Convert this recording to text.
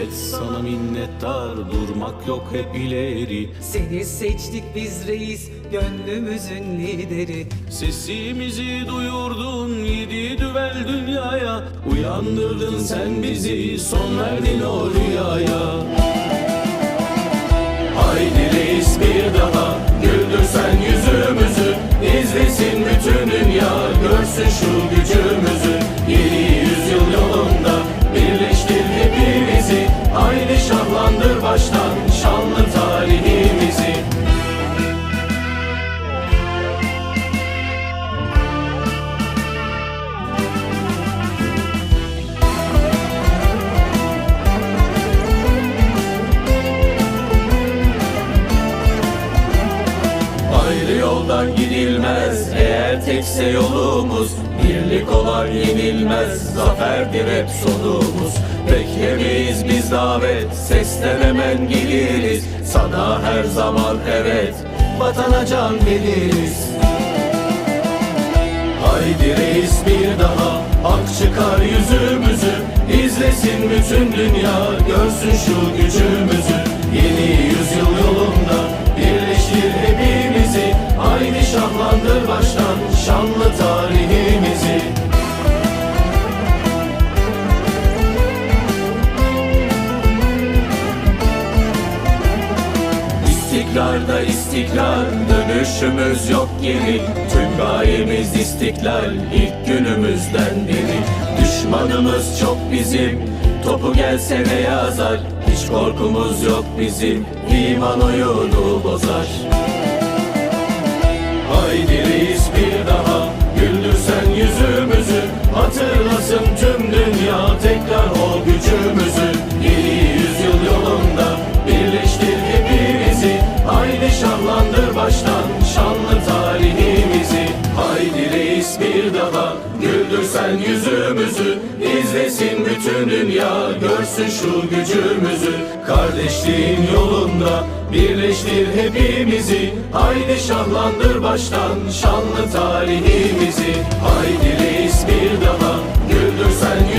Millet sana minnettar durmak yok hep ileri. Seni seçtik biz reis gönlümüzün lideri. Sesimizi duyurdun yedi düvel dünyaya. Uyandırdın sen bizi son verdin o rüyaya. Haydi reis bir daha güldürsen yüzümüzü. İzlesin bütün dünya görsün şu gücümüzü şahlandır baştan yoldan gidilmez. Eğer tekse yolumuz Birlik olan yenilmez. Zaferdir hep sonumuz. Beklemeyiz biz davet sesten hemen geliriz Sana her zaman evet vatana can veririz. Haydi reis bir daha Ak çıkar yüzümüzü. İzlesin bütün dünya Görsün şu gücümüzü. Yeni yüzyıl Şanlı tarihimizi. İstikrarda istikrar Dönüşümüz yok geri Tüm gayemiz istiklal ilk günümüzden beri. Düşmanımız çok bizim Topu gelse ne yazar? Hiç korkumuz yok bizim İman oyunu bozar Haydi bir daha. Güldürsen yüzümüzü Hatırlasın tüm dünya. Tekrar o gücümüzü. Yeni yüzyıl yolunda Birleştir hepimizi. Haydi şahlandır baştan Güldürsen yüzümüzü İzlesin bütün dünya Görsün şu gücümüzü. Kardeşliğin yolunda Birleştir hepimizi. Haydi şahlandır baştan Şanlı tarihimizi. Haydi reis bir daha Güldürsen